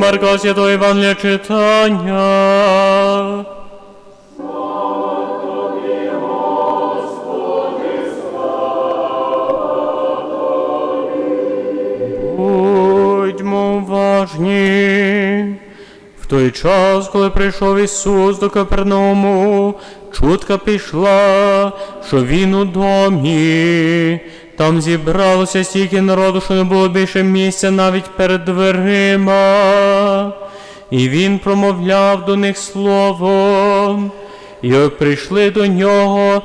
Марка Святого Івангелія читання. Будьмо уважні. В той час, коли прийшов Ісус до Капернауму, чутка пішла, що Він у домі. Там зібралося стільки народу, що не було більше місця навіть перед дверима. І він промовляв до них словом. І прийшли до нього,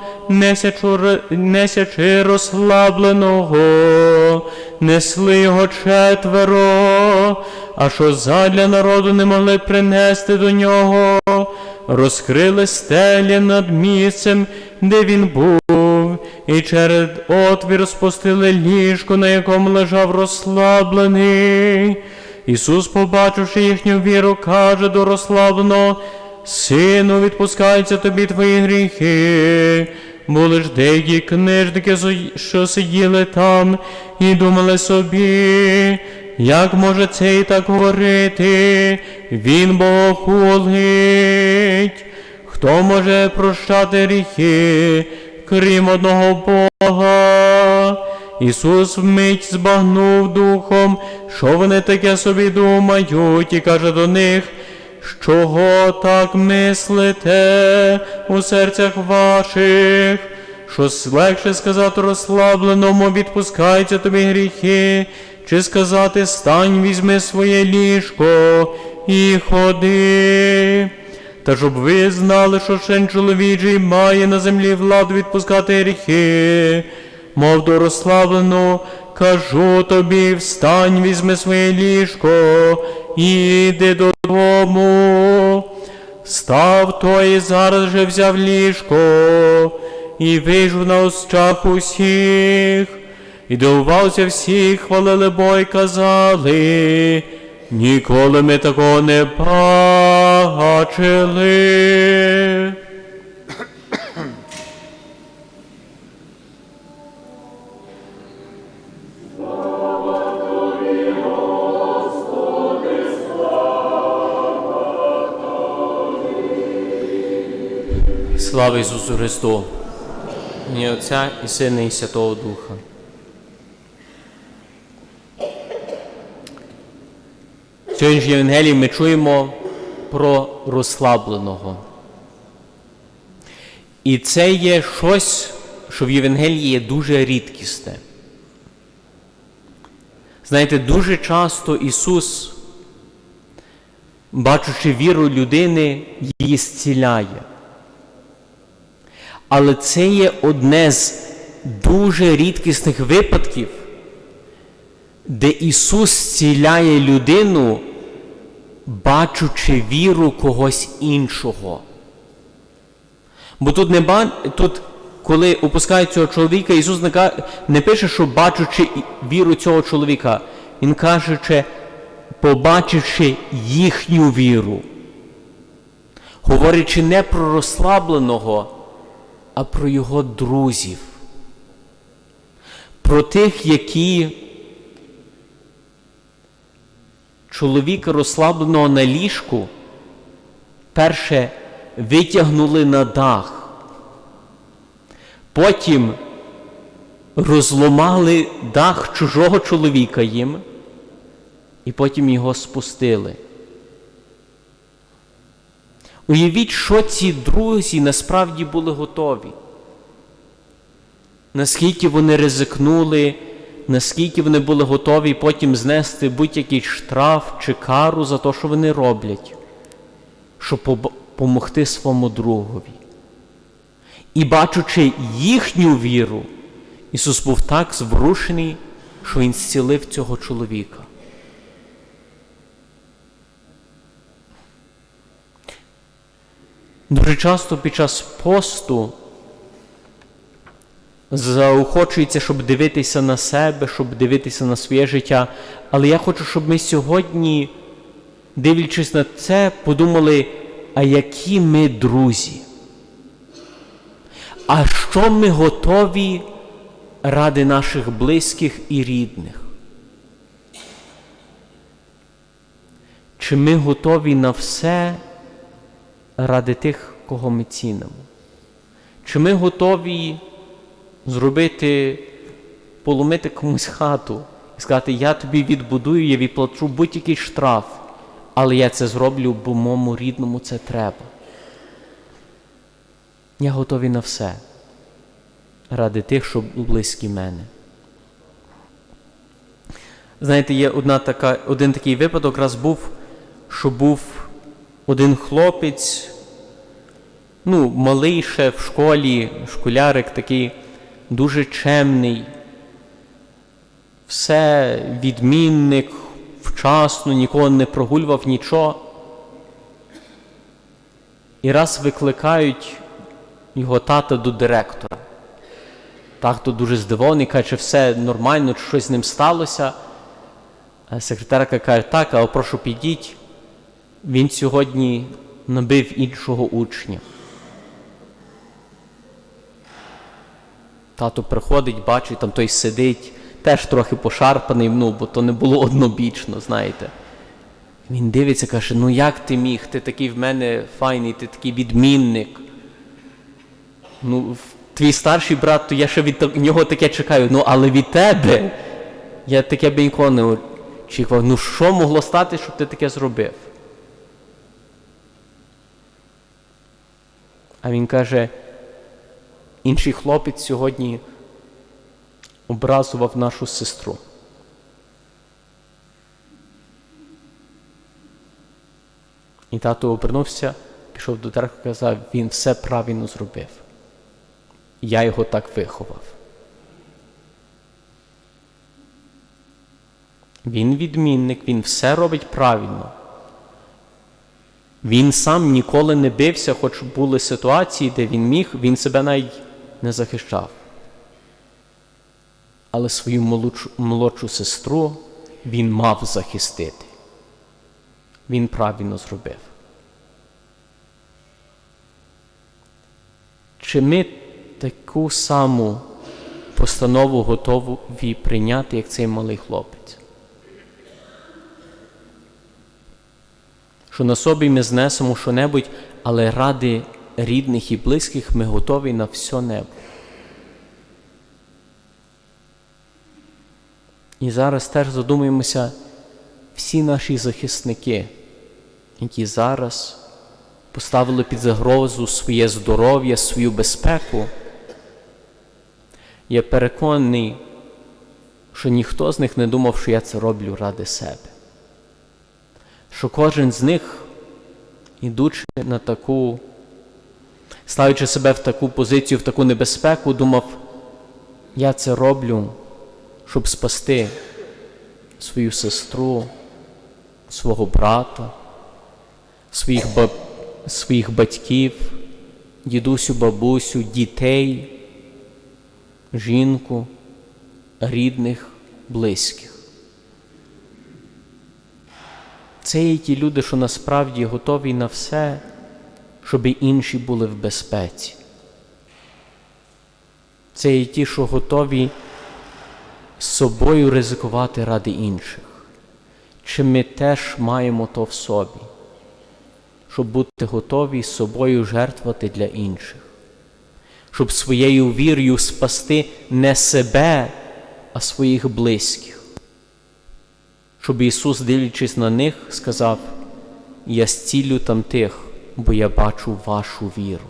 несячи розслабленого, несли його четверо, а що задля народу не могли принести до нього, розкрили стелі над місцем, де він був, і через отвір спустили ліжко, на якому лежав розслаблений. Ісус, побачивши їхню віру, каже до розслабленого, Сину, відпускаються тобі твої гріхи. Були ж деякі книжники, що сиділи там, і думали собі, як може цей так говорити? Він богохулить. Хто може прощати гріхи, крім одного Бога? Ісус вмить збагнув духом, що вони таке собі думають, і каже до них, Чого так мислите у серцях ваших? Що легше сказати розслабленому, відпускаються тобі гріхи, чи сказати стань, візьми своє ліжко і ходи. Та щоб ви знали, що син чоловічий має на землі владу відпускати гріхи, мов до кажу тобі, встань, візьми своє ліжко і йди додому. Став той зараз же взяв ліжко і вийшов на очах усіх, і дивувався всіх, хвалили бо й казали, ніколи ми такого не бачили. Слава Ісусу Христу! Ім'я Отця і Сина і Святого Духа. В сьогоднішній Євангелії ми чуємо про розслабленого. І це є щось, що в Євангелії є дуже рідкісне. Знаєте, дуже часто Ісус, бачучи віру людини, її зціляє. Але це є одне з дуже рідкісних випадків, де Ісус зціляє людину, бачучи віру когось іншого. Бо тут, не ба... тут коли опускають цього чоловіка, Ісус не, пише, що бачучи віру цього чоловіка, Він каже, що побачивши їхню віру, говорячи не про розслабленого, а про його друзів, про тих, які чоловіка розслабленого на ліжку, перше витягнули на дах, потім розломали дах чужого чоловіка їм, і потім його спустили. Уявіть, що ці друзі насправді були готові. Наскільки вони ризикнули, наскільки вони були готові потім знести будь-який штраф чи кару за те, що вони роблять, щоб допомогти своєму другові. І бачучи їхню віру, Ісус був так зворушений, що Він зцілив цього чоловіка. Дуже часто під час посту заохочується, щоб дивитися на себе, щоб дивитися на своє життя. Але я хочу, щоб ми сьогодні, дивлячись на це, подумали, а які ми друзі? А що ми готові ради наших близьких і рідних? Чи ми готові на все ради тих, кого ми цінимо? Чи ми готові зробити, поломити комусь хату і сказати, я тобі відбудую, я відплачу будь-який штраф, але я це зроблю, бо моєму рідному це треба. Я готовий на все ради тих, що близькі мене. Знаєте, є одна така, один такий випадок раз був, що був один хлопець, ну, малий ще в школі, школярик такий дуже чемний, все відмінник, вчасно, нікого не прогулював нічого. І раз викликають його тата до директора. Тато дуже здивований, каже, чи все нормально, чи щось з ним сталося. А секретарка каже, так, але прошу підіть, він сьогодні набив іншого учня. Тато приходить, бачить, там той сидить, теж трохи пошарпаний, ну, бо то не було однобічно, знаєте. Він дивиться, каже, ну як ти міг? Ти такий в мене файний, ти такий відмінник. Ну, твій старший брат, то я ще від нього таке чекаю, ну але від тебе я таке б ніколи не очікував. Ну що могло стати, щоб ти таке зробив? А він каже, інший хлопець сьогодні образував нашу сестру. І тато обернувся, пішов до церкви і казав, він все правильно зробив. Я його так виховав. Він відмінник, він все робить правильно. Він сам ніколи не бився, хоч були ситуації, де він міг, він себе навіть не захищав. Але свою молодшу, молодшу сестру він мав захистити. Він правильно зробив. Чи ми таку саму постанову готові прийняти, як цей малий хлопець? Що на собі ми знесемо що-небудь, але ради рідних і близьких ми готові на все небо. І зараз теж задумуємося, всі наші захисники, які зараз поставили під загрозу своє здоров'я, свою безпеку, я переконаний, що ніхто з них не думав, що я це роблю ради себе. Що кожен з них, ідучи на таку, ставлячи себе в таку позицію, в таку небезпеку, думав, я це роблю, щоб спасти свою сестру, свого брата, своїх, баб... своїх батьків, дідусю, бабусю, дітей, жінку, рідних, близьких. Це є ті люди, що насправді готові на все, щоб інші були в безпеці. Це є ті, що готові з собою ризикувати ради інших. Чи ми теж маємо то в собі, щоб бути готові з собою жертвувати для інших, щоб своєю вірою спасти не себе, а своїх близьких. Щоб Ісус, дивлячись на них, сказав: Я зцілю там тих, бо я бачу вашу віру.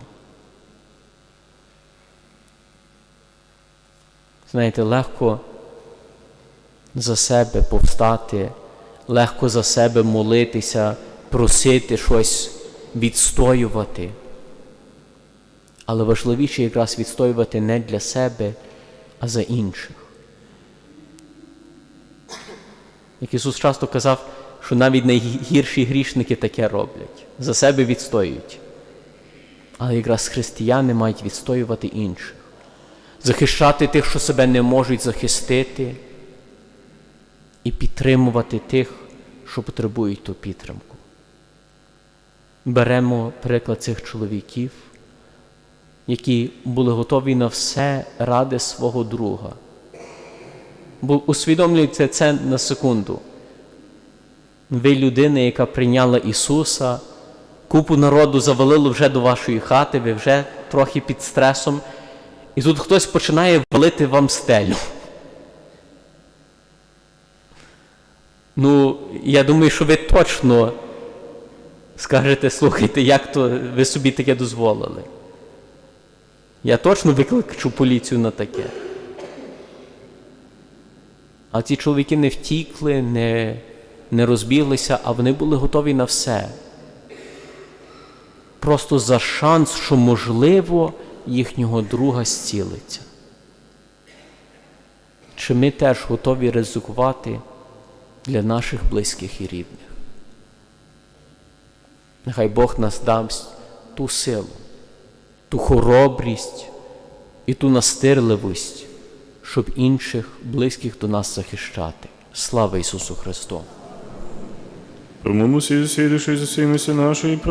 Знаєте, легко за себе повстати, легко за себе молитися, просити щось відстоювати. Але важливіше якраз відстоювати не для себе, а за інших. Як Ісус часто казав, що навіть найгірші грішники таке роблять, за себе відстоюють. Але якраз християни мають відстоювати інших, захищати тих, що себе не можуть захистити, і підтримувати тих, що потребують ту підтримку. Беремо приклад цих чоловіків, які були готові на все ради свого друга. Бо усвідомлюйте це на секунду. Ви людина, яка прийняла Ісуса, купу народу завалило вже до вашої хати, ви вже трохи під стресом, і тут хтось починає валити вам стелю. Ну, я думаю, що ви точно скажете, слухайте, як то ви собі таке дозволили. Я точно викличу поліцію на таке. А ці чоловіки не втікли, не, не розбіглися, а вони були готові на все. Просто за шанс, що можливо їхнього друга зцілиться. Чи ми теж готові ризикувати для наших близьких і рідних? Нехай Бог нас дасть ту силу, ту хоробрість і ту настирливість, щоб інших близьких до нас захищати. Слава Ісусу Христу! Промовимо всі засідавши за всіми нашої